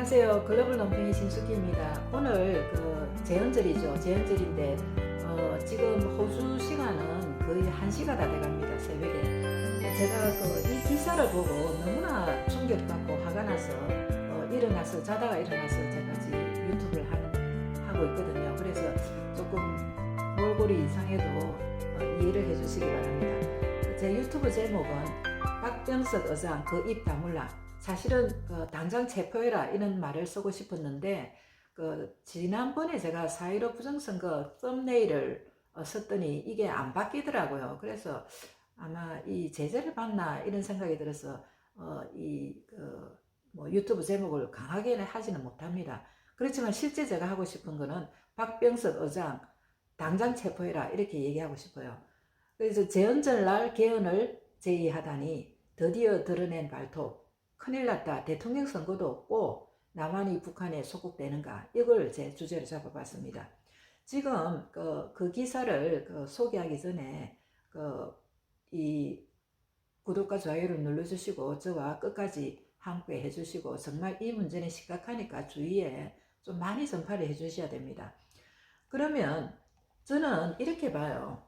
안녕하세요. 글로벌 논팽이 신숙기입니다. 오늘 그 제헌절이죠. 제헌절인데 어, 지금 호주 시간은 거의 1시가 다 돼갑니다. 새벽에. 제가 그 이 기사를 보고 너무나 충격받고 화가 나서 어, 일어나서 자다가 일어나서 제가 지금 유튜브를 하는, 하고 있거든요. 그래서 조금 몰골이 이상해도 어, 이해를 해주시기 바랍니다. 제 유튜브 제목은 박병석 의장 그 입 다물라 사실은 그 당장 체포해라 이런 말을 쓰고 싶었는데 그 지난번에 제가 4.15 부정선거 썸네일을 어, 썼더니 이게 안 바뀌더라고요. 그래서 아마 이 제재를 받나 이런 생각이 들어서 어, 이그 뭐 유튜브 제목을 강하게는 하지는 못합니다. 그렇지만 실제 제가 하고 싶은 거는 박병석 의장 당장 체포해라 이렇게 얘기하고 싶어요. 그래서 재헌절 날 개헌을 제의하다니 드디어 드러낸 발톱 큰일 났다. 대통령 선거도 없고 남한이 북한에 소국되는가 이걸 제 주제로 잡아봤습니다. 지금 그, 그 기사를 그 소개하기 전에 그 이 구독과 좋아요를 눌러주시고 저와 끝까지 함께 해주시고 정말 이 문제는 심각하니까 주위에 좀 많이 전파를 해주셔야 됩니다. 그러면 저는 이렇게 봐요.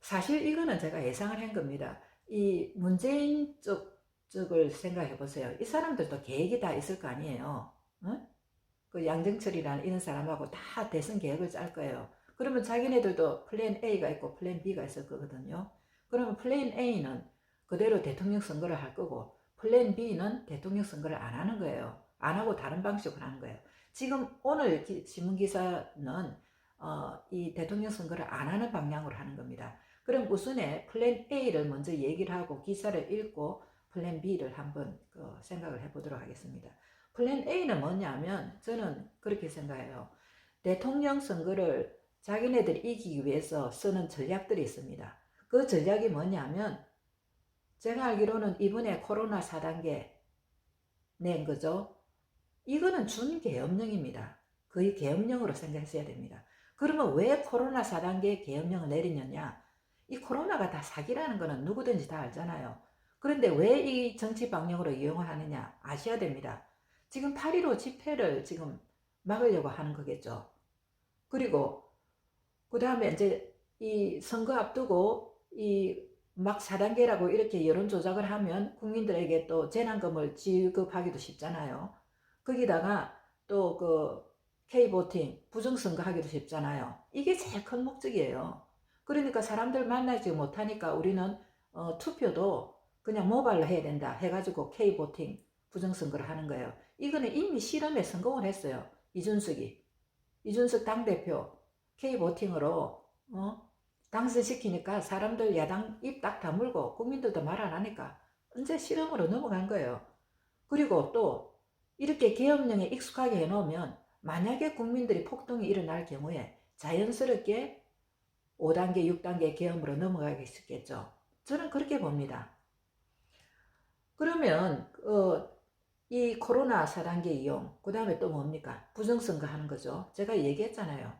사실 이거는 제가 예상을 한 겁니다. 이 문재인 쪽 쪽을 생각해 보세요. 이 사람들도 계획이 다 있을 거 아니에요. 어? 그 양정철이라는 이런 사람하고 다 대선 계획을 짤 거예요. 그러면 자기네들도 플랜 A가 있고 플랜 B가 있을 거거든요. 그러면 플랜 A는 그대로 대통령 선거를 할 거고 플랜 B는 대통령 선거를 안 하는 거예요. 안 하고 다른 방식으로 하는 거예요. 지금 오늘 기, 신문 기사는 어, 이 대통령 선거를 안 하는 방향으로 하는 겁니다. 그럼 우선에 플랜 A를 먼저 얘기를 하고 기사를 읽고 플랜 B를 한번 그 생각을 해보도록 하겠습니다. 플랜 A는 뭐냐면 저는 그렇게 생각해요. 대통령 선거를 자기네들이 이기기 위해서 쓰는 전략들이 있습니다. 그 전략이 뭐냐면 제가 알기로는 이번에 코로나 4단계 낸 거죠. 이거는 준계엄령입니다. 거의 계엄령으로 생각했어야 됩니다. 그러면 왜 코로나 4단계 계엄령을 내리느냐? 이 코로나가 다 사기라는 거는 누구든지 다 알잖아요. 그런데 왜 이 정치 방향으로 이용을 하느냐 아셔야 됩니다. 지금 8.15 집회를 지금 막으려고 하는 거겠죠. 그리고 그 다음에 이제 이 선거 앞두고 이 막 4단계라고 이렇게 여론 조작을 하면 국민들에게 또 재난금을 지급하기도 쉽잖아요. 거기다가 또그 K보팅 부정선거 하기도 쉽잖아요. 이게 제일 큰 목적이에요. 그러니까 사람들 만나지 못하니까 우리는 어, 투표도 그냥 모바일로 해야 된다 해가지고 K보팅 부정선거를 하는 거예요. 이거는 이미 실험에 성공을 했어요. 이준석이. 이준석 당대표 K보팅으로 어? 당선시키니까 사람들 야당 입 딱 다물고 국민들도 말 안 하니까 언제 실험으로 넘어간 거예요. 그리고 또 이렇게 계엄령에 익숙하게 해놓으면 만약에 국민들이 폭동이 일어날 경우에 자연스럽게 5단계, 6단계 계엄으로 넘어가겠죠. 저는 그렇게 봅니다. 그러면 어, 이 코로나 4단계 이용, 그 다음에 또 뭡니까? 부정선거 하는 거죠. 제가 얘기했잖아요.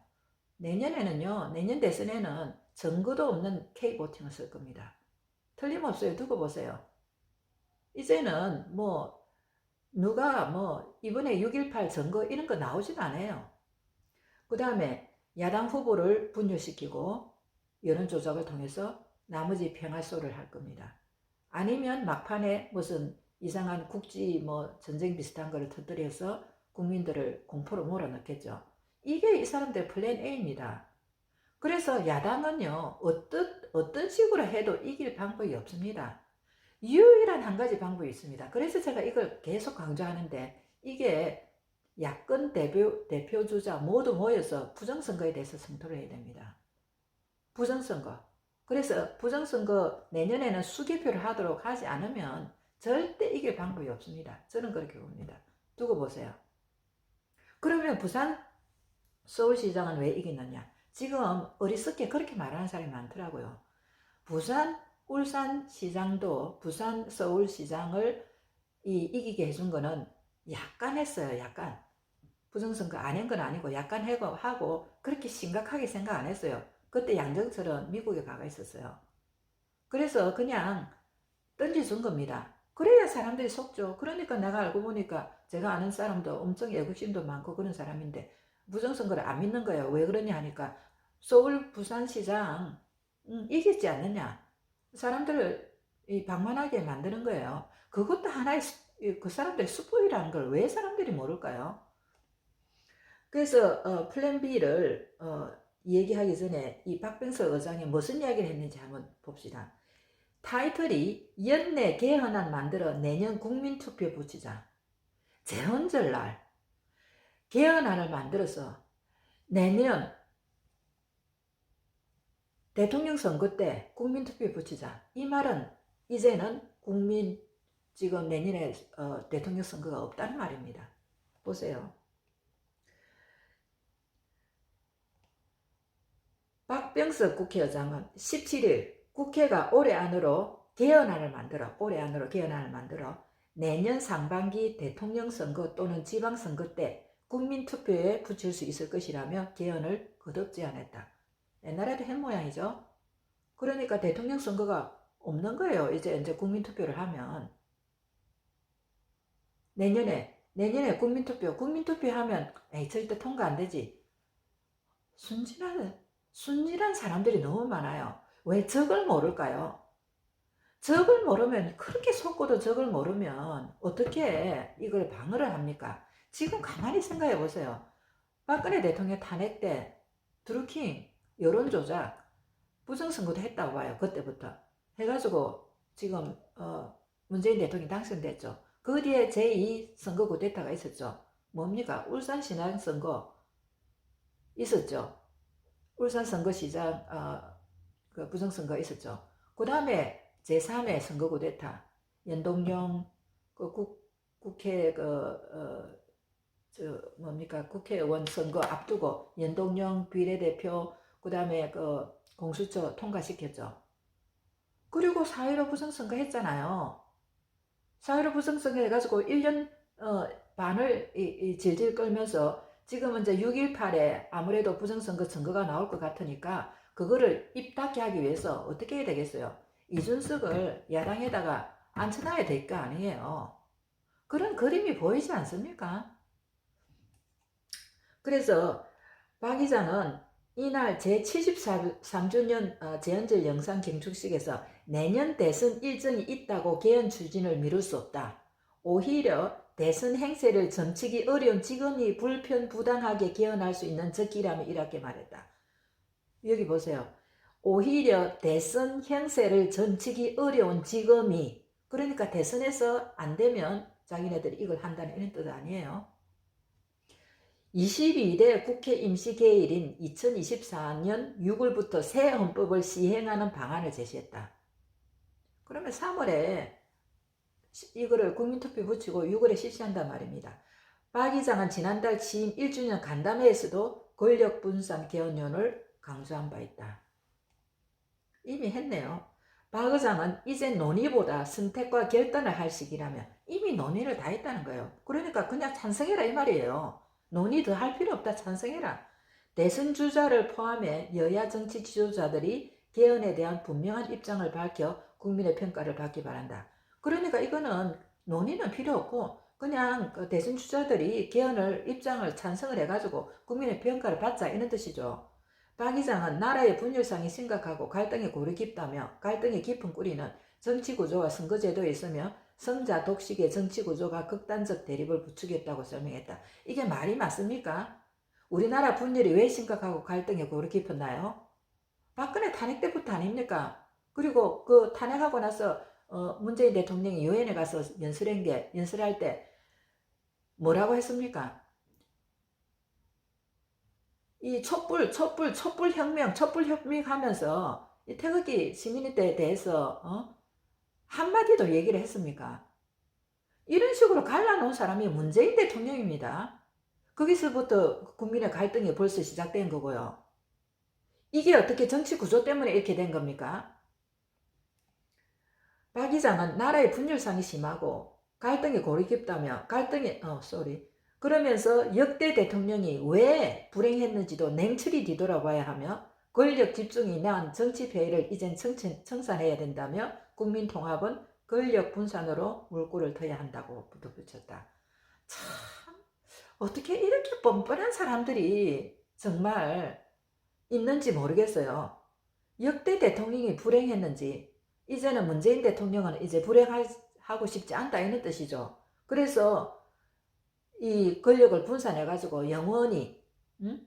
내년에는요, 내년 대선에는 선거도 없는 K보팅을 쓸 겁니다. 틀림없어요. 두고 보세요. 이제는 뭐, 누가 뭐, 이번에 6.18 선거 이런 거 나오지도 않아요. 그 다음에 야당 후보를 분열시키고 여론조작을 통해서 나머지 평화소를 할 겁니다. 아니면 막판에 무슨 이상한 국지 뭐 전쟁 비슷한 거를 터뜨려서 국민들을 공포로 몰아넣겠죠. 이게 이 사람들의 플랜 A입니다. 그래서 야당은요, 어떤, 어떤 식으로 해도 이길 방법이 없습니다. 유일한 한 가지 방법이 있습니다. 그래서 제가 이걸 계속 강조하는데, 이게 야권 대표, 대표주자 모두 모여서 부정선거에 대해서 성토를 해야 됩니다. 부정선거. 그래서 부정선거 내년에는 수개표를 하도록 하지 않으면 절대 이길 방법이 없습니다. 저는 그렇게 봅니다. 두고 보세요. 그러면 부산 서울시장은 왜 이기느냐? 지금 어리석게 그렇게 말하는 사람이 많더라고요. 부산 울산 시장도 부산 서울 시장을 이, 이기게 해준 거는 약간 했어요. 약간 부정선거 안 한 건 아니고 약간 하고, 하고 그렇게 심각하게 생각 안 했어요. 그때 양정철은 미국에 가가 있었어요. 그래서 그냥 던져준 겁니다. 그래야 사람들이 속죠. 그러니까 내가 알고 보니까 제가 아는 사람도 엄청 애국심도 많고 그런 사람인데 부정선거를 안 믿는 거예요. 왜 그러냐 하니까 서울 부산시장 음, 이기지 않느냐. 사람들을 이 방만하게 만드는 거예요. 그것도 하나의 수- 이그 사람들의 수법이라는 걸 왜 사람들이 모를까요? 그래서 어, 플랜 B를 어, 얘기하기 전에 이 박병석 의장이 무슨 이야기를 했는지 한번 봅시다. 타이틀이 연내 개헌안 만들어 내년 국민투표 붙이자. 재헌절날 개헌안을 만들어서 내년 대통령 선거 때 국민투표 붙이자. 이 말은 이제는 국민 지금 내년에 어, 대통령 선거가 없다는 말입니다. 보세요. 박병석 국회의장은 17일 국회가 올해 안으로 개헌안을 만들어 올해 안으로 개헌안을 만들어 내년 상반기 대통령 선거 또는 지방 선거 때 국민 투표에 붙일 수 있을 것이라며 개헌을 거듭 제안했다. 옛날에도 한 모양이죠. 그러니까 대통령 선거가 없는 거예요. 이제 이제 국민 투표를 하면 내년에 내년에 국민 투표 국민 투표하면 에이 절대 통과 안 되지. 순진한 순진한 사람들이 너무 많아요. 왜 적을 모를까요? 적을 모르면 그렇게 속고도 적을 모르면 어떻게 이걸 방어를 합니까? 지금 가만히 생각해 보세요. 박근혜 대통령 탄핵 때 드루킹 여론 조작 부정선거도 했다고 봐요. 그때부터 해가지고 지금 어, 문재인 대통령이 당선됐죠. 그 뒤에 제2 선거 구데타가 있었죠. 뭡니까? 울산 신안 선거 있었죠. 울산 선거시장 어, 그 부정선거 있었죠. 그 다음에 제3의 선거 구데타 연동형 그 국, 국회 그 어, 저 뭡니까 국회의원 선거 앞두고 연동형 비례대표 그 다음에 그 공수처 통과시켰죠. 그리고 4.15 부정선거 했잖아요. 4.15 부정선거 해가지고 1년 어, 반을 이, 이 질질 끌면서 지금은 이제 6.18에 아무래도 부정선거 선거가 나올 것 같으니까 그거를 입 닫게 하기 위해서 어떻게 해야 되겠어요? 이준석을 야당에다가 앉혀놔야 될 거 아니에요. 그런 그림이 보이지 않습니까? 그래서 박 기자는 이날 제73주년 어, 재헌절 영상 경축식에서 내년 대선 일정이 있다고 개헌 추진을 미룰 수 없다. 오히려 대선 행세를 점치기 어려운 지금이 불편부당하게 개헌할 수 있는 적기라며 이렇게 말했다. 여기 보세요. 오히려 대선 행세를 점치기 어려운 지금이 그러니까 대선에서 안 되면 자기네들이 이걸 한다는 이런 뜻 아니에요. 22대 국회 임시개일인 2024년 6월부터 새 헌법을 시행하는 방안을 제시했다. 그러면 3월에 이거를 국민투표 붙이고 6월에 실시한단 말입니다. 박 의장은 지난달 취임 1주년 간담회에서도 권력분산 개헌론을 강조한 바 있다. 이미 했네요. 박 의장은 이제 논의보다 선택과 결단을 할 시기라며 이미 논의를 다 했다는 거예요. 그러니까 그냥 찬성해라 이 말이에요. 논의 더 할 필요 없다 찬성해라. 대선 주자를 포함해 여야 정치 지도자들이 개헌에 대한 분명한 입장을 밝혀 국민의 평가를 받기 바란다. 그러니까 이거는 논의는 필요 없고 그냥 그 대선 주자들이 개헌을 입장을 찬성을 해가지고 국민의 평가를 받자 이런 뜻이죠. 박 의장은 나라의 분열상이 심각하고 갈등이 고리 깊다며 갈등이 깊은 뿌리는 정치구조와 선거제도에 있으며 성자 독식의 정치구조가 극단적 대립을 부추겼다고 설명했다. 이게 말이 맞습니까? 우리나라 분열이 왜 심각하고 갈등이 고리 깊었나요? 박근혜 탄핵 때부터 아닙니까? 그리고 그 탄핵하고 나서 어, 문재인 대통령이 유엔에 가서 연설한 게 연설할 때 뭐라고 했습니까? 이 촛불, 촛불, 촛불 혁명, 촛불 혁명 하면서 이 태극기 시민에 대해서 어? 한마디도 얘기를 했습니까? 이런 식으로 갈라놓은 사람이 문재인 대통령입니다. 거기서부터 국민의 갈등이 벌써 시작된 거고요. 이게 어떻게 정치 구조 때문에 이렇게 된 겁니까? 박 기장은 나라의 분열상이 심하고 갈등이 고리 깊다며 갈등이 어 쏘리 그러면서 역대 대통령이 왜 불행했는지도 냉철히 뒤돌아봐야 하며 권력 집중이 낳은 정치 폐해를 이젠 청산, 청산해야 된다며 국민 통합은 권력 분산으로 물꼬를 터야 한다고 덧붙였다. 참 어떻게 이렇게 뻔뻔한 사람들이 정말 있는지 모르겠어요. 역대 대통령이 불행했는지 이제는 문재인 대통령은 이제 불행하고 싶지 않다 이런 뜻이죠. 그래서 이 권력을 분산해 가지고 영원히 응?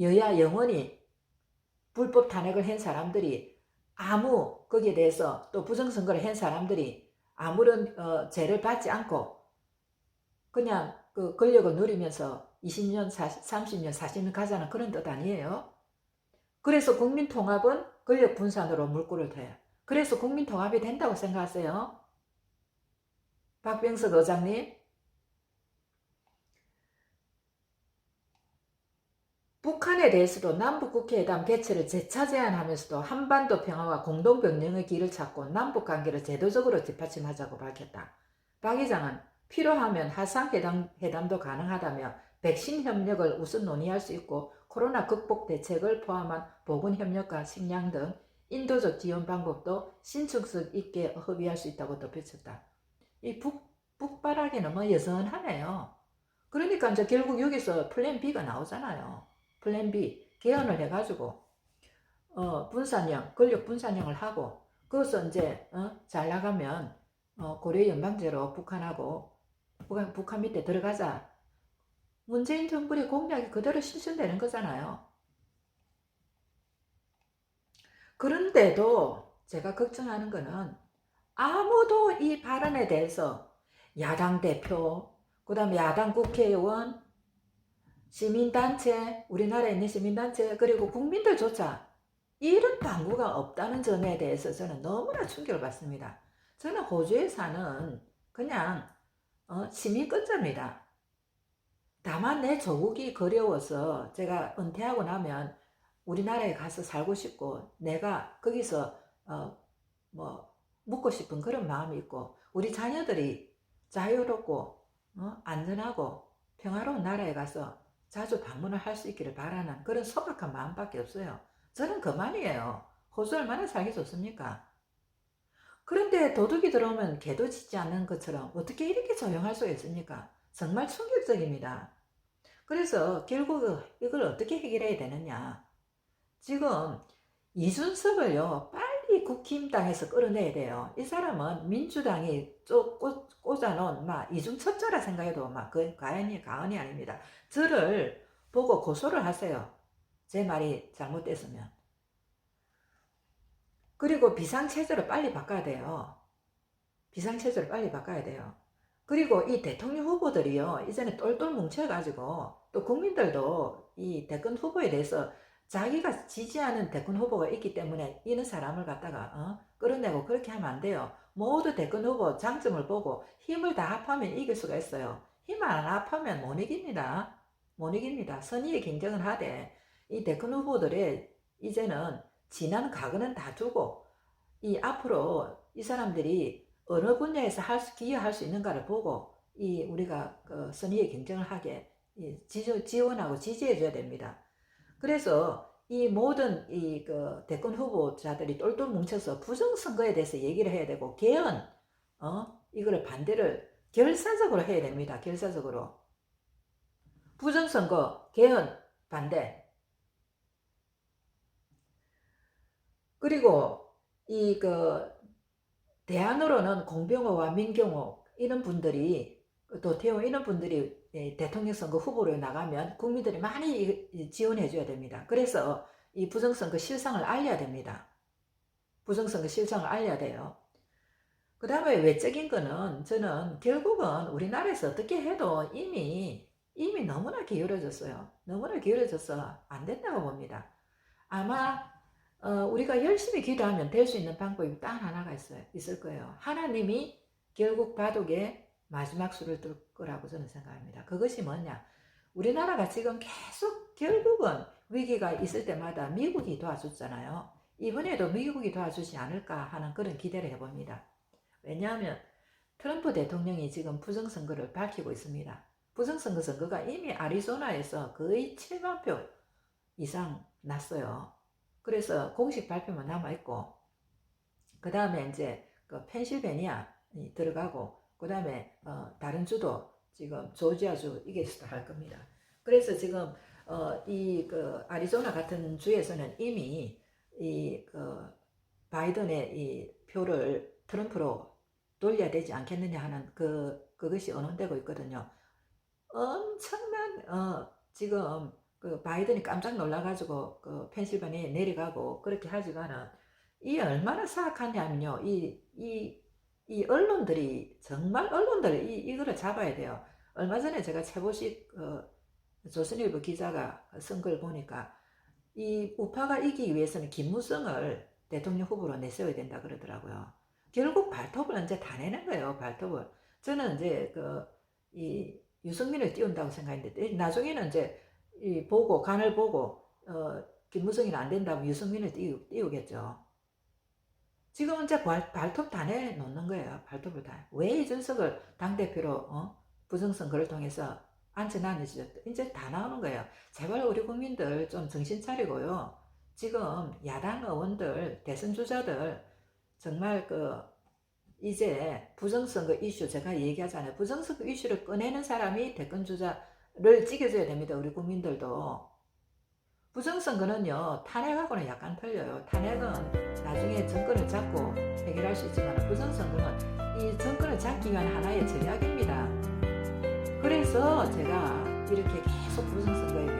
여야 영원히 불법 탄핵을 한 사람들이 아무 거기에 대해서 또 부정선거를 한 사람들이 아무런 어, 죄를 받지 않고 그냥 그 권력을 누리면서 20년, 40, 30년, 40년 가자는 그런 뜻 아니에요. 그래서 국민 통합은 권력 분산으로 물꼬를 터요. 그래서 국민 통합이 된다고 생각하세요? 박병석 의장님? 북한에 대해서도 남북국회의담 개최를 재차 제안하면서도 한반도 평화와 공동병령의 길을 찾고 남북관계를 제도적으로 뒷받침하자고 밝혔다. 박 의장은 필요하면 하상회담 회담도 가능하다며 백신 협력을 우선 논의할 수 있고 코로나 극복 대책을 포함한 보건 협력과 식량 등 인도적 지원 방법도 신축성 있게 협의할 수 있다고 덧붙였다. 이 북, 북바라기는 뭐 여전하네요. 그러니까 이제 결국 여기서 플랜 B가 나오잖아요. 플랜 B 개헌을 해가지고 어, 분산형 권력 분산형을 하고 그것을 이제 어, 잘 나가면 어, 고려 연방제로 북한하고 북한, 북한 밑에 들어가자 문재인 정부의 공약이 그대로 실현되는 거잖아요. 그런데도 제가 걱정하는 거는 아무도 이 발언에 대해서 야당 대표, 그 다음에 야당 국회의원, 시민단체, 우리나라에 있는 시민단체, 그리고 국민들조차 이런 방구가 없다는 점에 대해서 저는 너무나 충격을 받습니다. 저는 호주에 사는 그냥 어, 시민권자입니다. 다만 내 조국이 그리워서 제가 은퇴하고 나면 우리나라에 가서 살고 싶고 내가 거기서 어, 뭐 묵고 싶은 그런 마음이 있고 우리 자녀들이 자유롭고 어, 안전하고 평화로운 나라에 가서 자주 방문을 할 수 있기를 바라는 그런 소박한 마음밖에 없어요. 저는 그만이에요. 호주 얼마나 살기 좋습니까? 그런데 도둑이 들어오면 개도 짖지 않는 것처럼 어떻게 이렇게 조용할 수가 있습니까? 정말 충격적입니다. 그래서 결국 이걸 어떻게 해결해야 되느냐. 지금 이준석을요, 빨리 국힘당에서 끌어내야 돼요. 이 사람은 민주당이 쭉 꽂, 꽂아놓은 막 이중첩자라 생각해도 막그 가연이 가언이 아닙니다. 저를 보고 고소를 하세요. 제 말이 잘못됐으면. 그리고 비상체제로 빨리 바꿔야 돼요. 비상체제로 빨리 바꿔야 돼요. 그리고 이 대통령 후보들이요, 이제는 똘똘 뭉쳐가지고, 또 국민들도 이 대권 후보에 대해서 자기가 지지하는 대권 후보가 있기 때문에 이런 사람을 갖다가, 어? 끌어내고 그렇게 하면 안 돼요. 모두 대권 후보 장점을 보고 힘을 다 합하면 이길 수가 있어요. 힘 안 합하면 못 이깁니다. 못 이깁니다. 선의의 경쟁을 하되, 이 대권 후보들의 이제는 지난 과거는 다 두고, 이 앞으로 이 사람들이 어느 분야에서 할 수, 기여할 수 있는가를 보고 이 우리가 그 선의의 경쟁을 하게 지, 지원하고 지지해 줘야 됩니다. 그래서 이 모든 이 그 대권 후보자들이 똘똘 뭉쳐서 부정선거에 대해서 얘기를 해야 되고 개헌 어 이거를 반대를 결사적으로 해야 됩니다. 결사적으로 부정선거 개헌 반대 그리고 이 그 대안으로는 공병호와 민경호 이런 분들이 도태호 이런 분들이 예, 대통령 선거 후보로 나가면 국민들이 많이 지원해 줘야 됩니다. 그래서 이 부정선거 실상을 알려야 됩니다. 부정선거 실상을 알려야 돼요. 그 다음에 외적인 거는 저는 결국은 우리나라에서 어떻게 해도 이미 이미 너무나 기울어졌어요. 너무나 기울어져서 안 된다고 봅니다. 아마 어, 우리가 열심히 기도하면 될 수 있는 방법이 딱 하나가 있어요. 있을 거예요. 하나님이 결국 바둑의 마지막 수를 뜰 거라고 저는 생각합니다. 그것이 뭐냐? 우리나라가 지금 계속 결국은 위기가 있을 때마다 미국이 도와줬잖아요. 이번에도 미국이 도와주지 않을까 하는 그런 기대를 해봅니다. 왜냐하면 트럼프 대통령이 지금 부정선거를 밝히고 있습니다. 부정선거 선거가 이미 아리조나에서 거의 7만 표 이상 났어요. 그래서 공식 발표만 남아있고, 그 다음에 이제 그 펜실베니아 들어가고 그 다음에 어, 다른 주도 지금 조지아주 이게서도 할 겁니다. 그래서 지금 어, 이 그 아리조나 같은 주에서는 이미 이 그 바이든의 이 표를 트럼프로 돌려야 되지 않겠느냐 하는 그 그것이 언론되고 있거든요. 엄청난 어 지금 그 바이든이 깜짝 놀라가지고 그 펜실바니아에 내려가고 그렇게 하지만은 이 얼마나 사악하냐면요. 이 이 이 언론들이 정말 언론들 이 이거를 잡아야 돼요. 얼마 전에 제가 최보식 어, 조선일보 기자가 쓴 걸 보니까 이 우파가 이기기 위해서는 김무성을 대통령 후보로 내세워야 된다 그러더라고요. 결국 발톱을 언제 다 내는 거예요. 발톱을. 저는 이제 그 이 유승민을 띄운다고 생각했는데 나중에는 이제 이 보고 간을 보고 어 김무성이는 안 된다면 유승민을 띄우, 띄우겠죠. 지금 이제 발, 발톱 다 내놓는 거예요. 발톱을 다. 왜 이준석을 당대표로 어? 부정선 거를 통해서 앉혀놨는지 이제 다 나오는 거예요. 제발 우리 국민들 좀 정신 차리고요. 지금 야당 의원들, 대선 주자들 정말 그 이제 부정선거 이슈 제가 얘기하잖아요. 부정선거 이슈를 꺼내는 사람이 대권 주자 를 찍어줘야 됩니다. 우리 국민들도. 부정선거는요 탄핵하고는 약간 틀려요. 탄핵은 나중에 정권을 잡고 해결할 수 있지만 부정선거는 이 정권을 잡기 위한 하나의 전략입니다. 그래서 제가 이렇게 계속 부정선거에